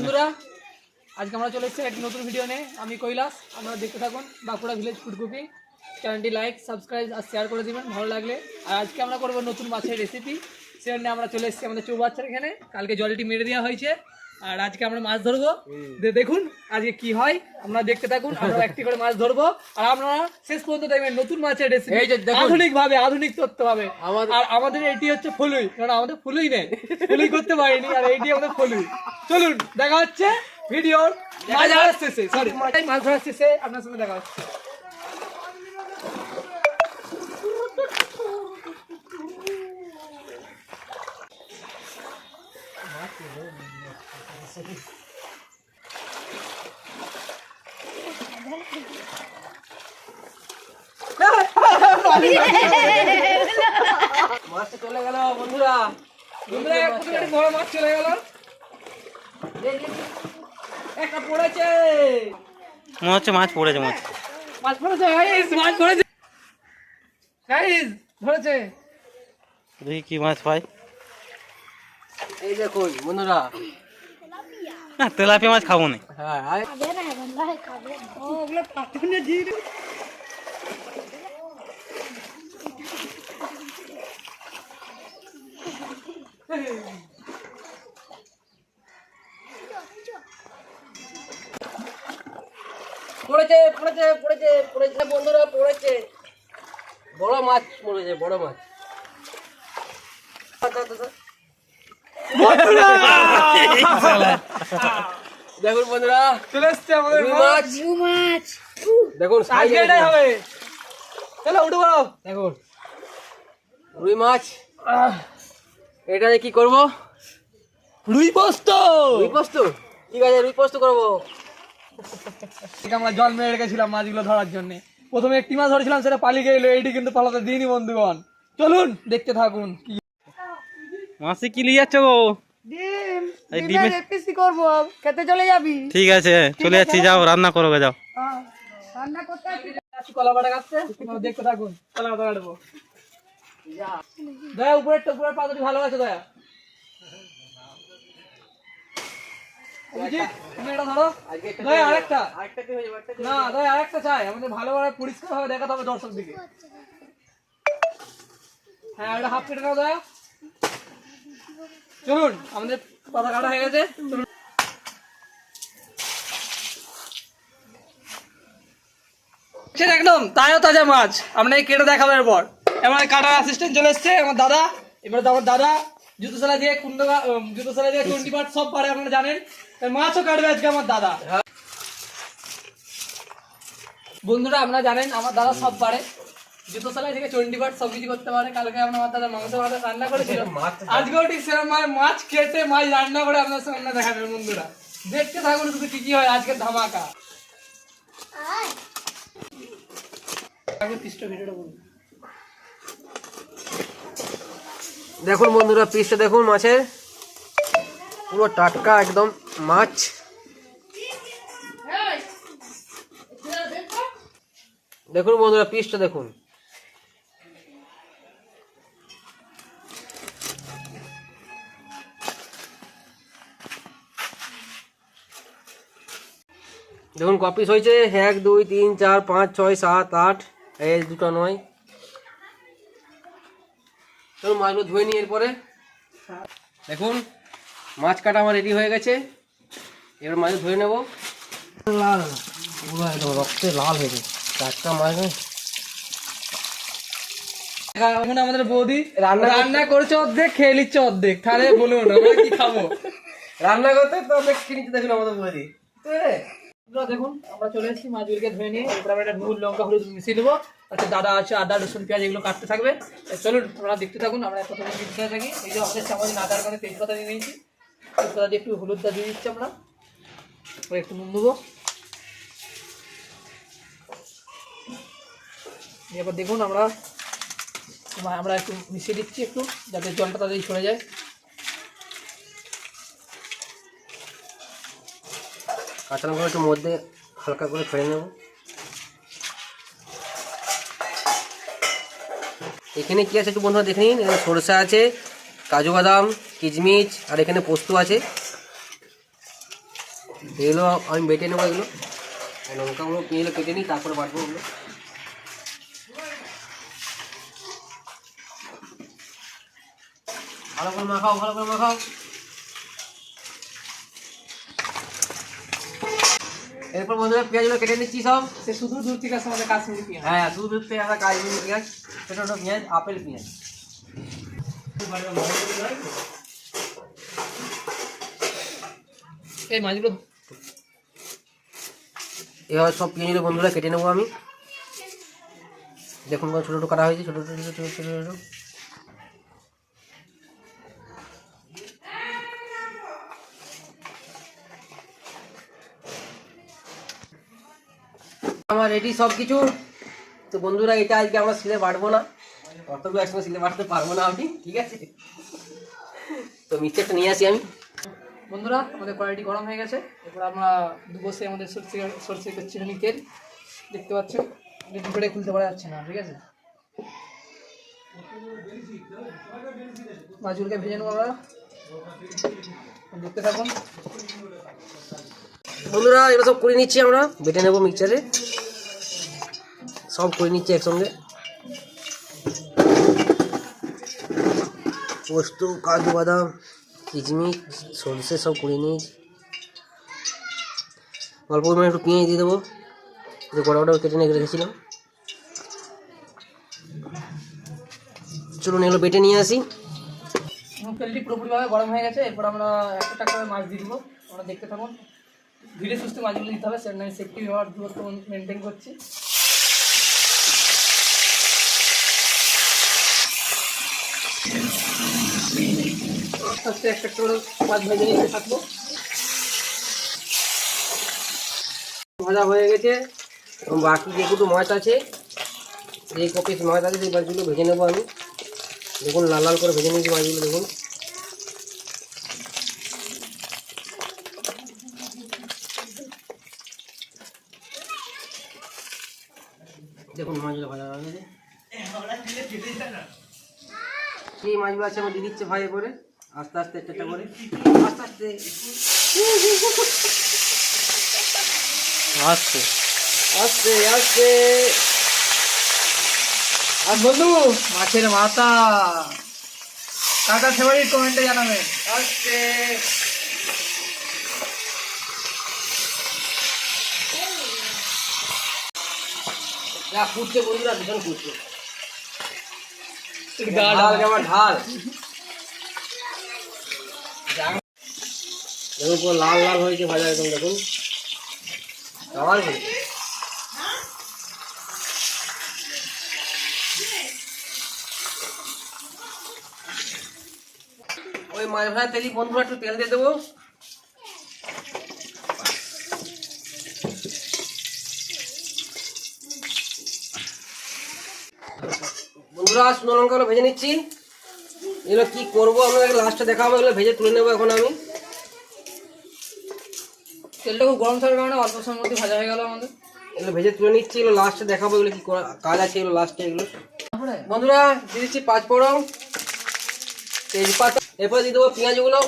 বন্ধুরা, আজকে আমরা চলে এসেছি একটি নতুন ভিডিও নিয়ে। আমি কৈলাস, আপনারা দেখতে থাকুন বাঁকুড়া ভিলেজ ফুডকপি চ্যানেলটি লাইক সাবস্ক্রাইব আর শেয়ার করে দেবেন, ভালো লাগলে। আর আজকে আমরা করব নতুন মাছের রেসিপি সেখানে আমরা চলে এসেছি আমাদের চৌবাচ্চার এখানে। কালকে জলটি মেরে দেওয়া হয়েছে। আর আজকে আমরা মাছ ধরবো। দেখুন আজকে কি হয়। আমরা দেখতে থাকুন আমরা একটি করে মাছ ধরবো। আর আমরা শেষ পর্যন্ত দেখবেন নতুন মাছের রেসিপি আধুনিক ভাবে আধুনিক তথ্য ভাবে আর আমাদের এটি হচ্ছে ফুলুই কারণ আমাদের ফুলুই নেই। ফুলুই করতে পারিনি আর এইটি আমাদের ফুলুই। চলুন দেখা হচ্ছে ভিডিওর মাছ ধরার শেষে। সরি মাছ ধরার শেষে আপনার সঙ্গে দেখা হচ্ছে। মাছটা চলে গেল বন্ধুরা বন্ধুরা প্রথমে বড় মাছ চলে গেল একটা পড়েছে মনে হচ্ছে। মাছ পড়েছে মাছ মাছ পড়েছে গাইস মাছ পড়েছে গাইস ধরেছে। দেখি কি মাছ পাই এই দেখুন বন্ধুরা। না তেলাপিয়া মাছ খাব না। হ্যাঁ দিয়ে পড়েছে পড়েছে পড়েছে পড়েছে বন্ধুরা পড়েছে। বড় মাছ পড়েছে বড় মাছ। আচ্ছা, আচ্ছা, আচ্ছা। দেখুন বন্ধুরা। চলে এসছে আমাদের মাছ মাছ দেখুন এটাই হবে। চলো উঠে দেখুন। রুই মাছ। এটা কি করব? রুই পোস্ত। রুই পোস্ত? ঠিক আছে রুই পোস্ত করব। ঠিক আমরা জল মেরে রেখেছিলাম মাছগুলো ধরার জন্য। প্রথমে একটি মাছ ধরেছিলাম সেটা পালিয়ে গেল। এইটি কিন্তু পালাতে দিইনি বন্ধুগণ। চলুন দেখতে থাকুন কি মাছে কি নিয়ে যাচ্ছ গো? ডিম ডিমের করব। খেতে চলে যাবি? ঠিক আছে চলে যাচ্ছি যাও রান্না করো গে, যাও রান্না করতে আসছি কলা বাটা কাটতে দেখতে থাকুন। কলা বাটা কাটবো। দয়া উপরের তো উপরের পাতাটি ভালো আছে দয়া। অভিজিৎ, তুমি এটা ধরো। আরেকটা আরেকটা। কি হয়ে যাবে আরেকটা না দয়া আরেকটা চাই। আমাদের ভালোভাবে পরিষ্কার দেখাতে হবে দর্শক দিকে হ্যাঁ হাফ কেটে নাও দয়া। চলুন, আমাদের পাতা কাটা হয়ে গেছে একদম, তাজা তাজা মাছ। আপনাকে কেটে দেখাবো এরপর। এবার কাটার অ্যাসিস্ট্যান্ট চলে এসছে, আমার দাদা। এবার আমার দাদা, জুতো সেলা দিয়ে কুন্ড জুতো সেলা দিয়ে টোয়েন্টি পার্ট সব পারে, আপনারা জানেন। মাছও কাটবে আজকে আমার দাদা। বন্ধুরা, আপনারা জানেন, আমার দাদা সব পারে। জুতো সেলাই থেকে সব কিছু করতে পারে কালকে আমার দাদা মাংস ভাত রান্না করেছিল আজকেও ঠিক সেরকম মানে মাছ কেটে মাছ রান্না করে আপনার সামনে দেখাবেন বন্ধুরা দেখতে থাকুন শুধু কি কি হয় আজকের ধামাকা দেখুন বন্ধুরা পিসটা দেখুন মাছের পুরো টাটকা একদম মাছ দেখুন বন্ধুরা পিসটা দেখুন দেখুন কপিস হয়েছে। এক দুই তিন চার পাঁচ ছয় সাত আট এই দুটো নয়। চলুন মাছগুলো ধুয়ে নিই এরপরে। দেখুন মাছ কাটা আমার রেডি হয়ে গেছে। এবার মাছ ধুয়ে নেব। লাল পুরো একদম রক্তে লাল হয়ে গেছে। টাটকা মাছ? এখন আমাদের বৌদি রান্না রান্না করছে অর্ধেক খেয়ে নিচ্ছে অর্ধেক। তাহলে বলুন আমরা কি খাব? রান্না করতে তো অনেক কিনতে দেখুন আমাদের বৌদি। দেখুন, আমরা চলে এসেছি মাছগুলিকে ধুয়ে নিয়ে। এরপর আমরা একটা নুন, লঙ্কা, হলুদ মিশিয়ে দেবো আচ্ছা দাদা আছে, আদা, রসুন, পেঁয়াজ, এগুলো কাটতে থাকবে। চলুন, আপনারা দেখতে থাকুন, আমরা প্রথমে দিতে থাকি এই যে আমাদের চামচ আদার কারণে তেজপাতা দিয়ে নিয়েছি। তেজপাতা দিয়ে একটু হলুদটা দিয়ে দিচ্ছি আমরা। একটু নুন দেবো এবার দেখুন, আমরা আমরা একটু মিশিয়ে দিচ্ছি একটু, যাতে জলটা তাড়াতাড়ি সরে যায়। কাঁচা লঙ্কা একটু মধ্যে হালকা করে ফেলে নেব। এখানে কি আছে একটু বন্ধুরা দেখে নিন? এখানে সরষে আছে, কাজু বাদাম কিচমিচ আর এখানে পোস্ত আছে। এগুলো আমি বেটে নেব এগুলো। লঙ্কাগুলো পেঁয়াজগুলো কেটে নিই, তারপরে বাটবো ওগুলো। ভালো করে মাখাও, ভালো করে মাখাও। এরপর বন্ধুরা পেঁয়াজগুলো কেটে নিচ্ছি সব। সে শুধু দূর থেকে আসে আমাদের কাশ্মীরি পেঁয়াজ। হ্যাঁ শুধু পেঁয়াজ কাশ্মীরি পেঁয়াজ। ছোটো ছোটো পেঁয়াজ আপেল পেঁয়াজ। এই মাছগুলো। এবার সব পেঁয়াজগুলো বন্ধুরা কেটে নেব আমি। দেখুন ছোটো ছোটো কাটা হয়েছে ছোটো ছোটো ছোটো ছোটো ছোটো। আমার রেডি সব কিছু তো বন্ধুরা এটা আজকে আমরা সিলে বাড়বো না। অতগুলো একসঙ্গে সিলে বাড়তে পারব না আমি ঠিক আছে? তো মিক্সচারটা নিয়ে আসি আমি। বন্ধুরা আমাদের কোয়ালিটি গরম হয়ে গেছে। এরপর আমরা বসে আমাদের সরষে সরষে করছি তেল। দেখতে পাচ্ছেন এটা দুটোটাই খুলতে পারা যাচ্ছে না ঠিক আছে? মাছগুলোকে ভেজে নেব আমরা। দেখতে থাকুন। বন্ধুরা এগুলো সব করে নিচ্ছি আমরা। বেটে নেব মিক্সচারে সব করে নিচ্ছি একসঙ্গে। পোস্ত, কাজু বাদাম কিচমিচ সরষে সব করে নিয়েছি। অল্প পরিমাণে একটু পেঁয়াজ দিয়ে দেবো। যে গোটা কেটে নিয়ে রেখেছিলাম। চলুন এগুলো বেটে নিয়ে আসি। তেলটি পুরোপুরিভাবে গরম হয়ে গেছে। এরপর আমরা একটা টাকা করে মাছ দিয়ে দেবো। আমরা দেখতে থাকুন। ধীরে সুস্থে মাছগুলো দিতে হবে। সেটা আমি সেফটি হওয়ার দূরত্ব মেনটেন করছি। আস্তে আস্তে একটা একটা করে মাছ ভেজে নিতে থাকব। ভাজা হয়ে গেছে। বাকি যে দুটো মাছ আছে, যে কপিস মাছ আছে, সেই মাছগুলো ভেজে নেব আমি। দেখুন, লাল লাল করে ভেজে নিয়েছি মাছগুলো, দেখুন। দেখুন, মাছগুলো ভাজা হয়ে গেছে। এই মাছগুলো আছে আমার দিয়ে দিচ্ছে ভাই করে আস্তে আস্তে একটা একটা করে। আস্তে আস্তে। আসছে আস্তে আস্তে। আর বন্ধু মাছের মাথা। কাটা ফেভারিট কমেন্টে জানাবেন আস্তে। যা ফুটছে বন্ধুরা ভীষণ ফুটছে। ঢাল ঢাল। দেখুন পুরো লাল লাল হয়েছে ভাজা একদম, দেখুন। আবার ওই মাছ ভাজা তেলি বন্ধুরা, একটু তেল দিয়ে দেবো। বন্ধুরা, শুকনো লঙ্কাগুলো ভেজে নিচ্ছি। এগুলো কি করব? আপনাদের লাস্টে দেখাবো এগুলো ভেজে তুলে নেব এখন আমি। তেলটা খুব গরম থাকার কারণে অল্প সময়ের মধ্যে ভাজা হয়ে গেল আমাদের। এগুলো ভেজে তুলে নিচ্ছি এগুলো লাস্টে দেখাবো এগুলো কি করা- কাজ আছে এগুলো লাস্টে এগুলো। বন্ধুরা দিয়ে দিচ্ছি পাঁচ ফোড়ন তেজপাতা এরপরে দিয়ে দেবো পেঁয়াজগুলো।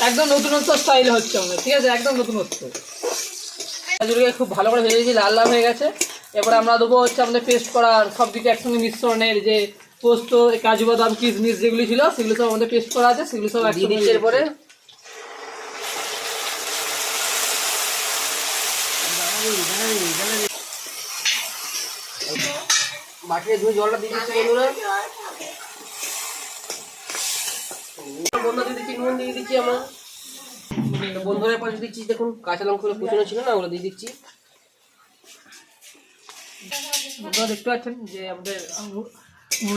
একদম নতুনত্ব স্টাইল হচ্ছে আমাদের ঠিক আছে? একদম নতুনত্ব। পেঁয়াজগুলোকে খুব ভালো করে ভেজে দিয়েছি লাল লাল হয়ে গেছে। এরপরে আমরা দেবো হচ্ছে আমাদের পেস্ট করার সব কিছু একসঙ্গে মিশ্রণের যে পোস্ত কাজু বাদাম কিশমিশ যেগুলি ছিল সেগুলো সব আমাদের পেস্ট করা আছে সেগুলো সব দিয়ে দিচ্ছি এরপরে বাটিতে ধুয়ে জলটা দিয়ে দিচ্ছি বন্ধুরা। বন্ধুরা দিয়ে দিচ্ছি নুন দিয়ে দিচ্ছি আমরা। বন্ধুরা দেখুন কাঁচা লঙ্কাগুলো কুচনো ছিল না ওগুলো দিয়ে দিচ্ছি। আপনারা দেখতে পাচ্ছেন যে আমাদের আঙ্গুর-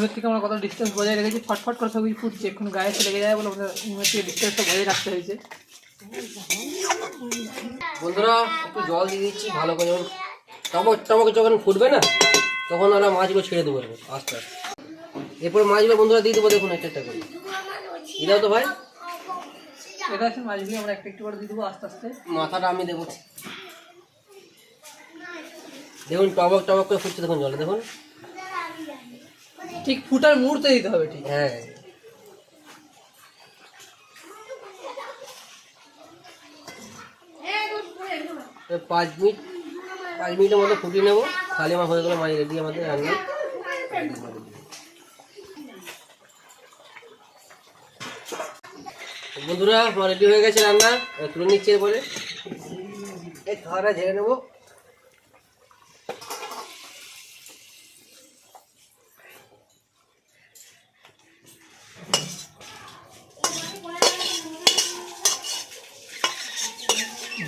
থেকে আমরা কত ডিস্টেন্স বজায় রেখেছি। ফটফট করে সব কিছু ফুটছে এখন গায়ে লেগে যায় বলে আমাদের নুনের থেকে ডিস্টেন্সটা বজায় রাখতে হয়েছে। বন্ধুরা একটু জল দিয়ে দিচ্ছি ভালো করে যখন টমক টমক যখন ফুটবে না তখন আমরা মাছগুলো ছেড়ে দেবো আস্তে আস্তে। এরপর মাছগুলো বন্ধুরা দিয়ে দেবো দেখুন একটা একটা করে। দিয়ে দাও তো ভাই। এটা আছে মাছগুলি আমরা একটা একটু করে দিয়ে দেবো আস্তে আস্তে। মাথাটা আমি দেবো। দেখুন টবক টবক করে ফুটছে দেখুন জলে দেখুন। ঠিক ফুটার মুহূর্তে দিতে হবে ঠিক। হ্যাঁ। পাঁচ মিনিট পাঁচ মিনিটের মধ্যে ফুটিয়ে নেব। খালি মাছ হয়ে গেলে মাছ রেডি আমাদের রান্না বন্ধুরা আমার রেডি হয়ে গেছে রান্না। তুলে নিচ্ছে বলে এই খাওয়াটা ঝেড়ে নেব।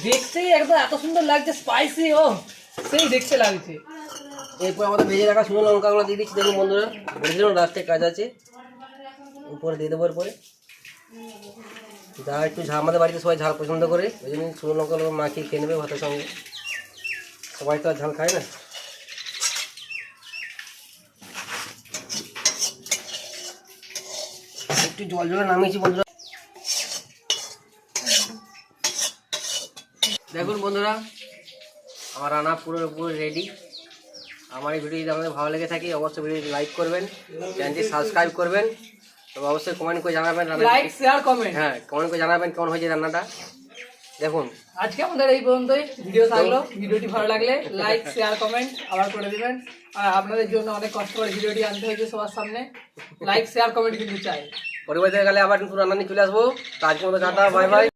দেখতেই একদম এত সুন্দর লাগছে স্পাইসি ও। সেই দেখতে লাগছে। এরপর আমাদের ভেজে রাখা শুকনো লঙ্কাগুলো দিয়ে দিচ্ছি, দেখুন বন্ধুরা। বলেছিলাম রাস্তায় কাজ আছে। উপরে দিয়ে দেবো এরপরে। যা একটু ঝাল, আমাদের বাড়িতে সবাই ঝাল পছন্দ করে, ওই জন্য শুকনো লঙ্কাগুলো মাখিয়ে খেয়ে নেবে ভাতের সঙ্গে। সবাই তো আর ঝাল খায় না। একটু জল জলে নামিয়েছি বন্ধুরা। দেখুন বন্ধুরা আমার রান্না পুরো পুরো রেডি আমার এই ভিডিও যদি আপনাদের ভালো লেগে থাকে অবশ্যই ভিডিওটি লাইক করবেন চ্যানেলটি সাবস্ক্রাইব করবেন তবে অবশ্যই কমেন্ট করে জানাবেন লাইক শেয়ার কমেন্ট হ্যাঁ কমেন্ট করে জানাবেন কেমন হয়েছে রান্নাটা। দেখুন। আজকে আমাদের এই পর্যন্তই। ভিডিও থাকল। ভিডিওটি ভালো লাগলে লাইক শেয়ার কমেন্ট আবার করে দেবেন। আর আপনাদের জন্য অনেক কষ্ট করে ভিডিওটি আনতে হয়েছে সবার সামনে। লাইক শেয়ার কমেন্ট কিন্তু চাই। পরিবার থেকে গেলে আবার নতুন রান্না নিয়ে চলে আসব। তো আজকের মতো টাটা বাই বাই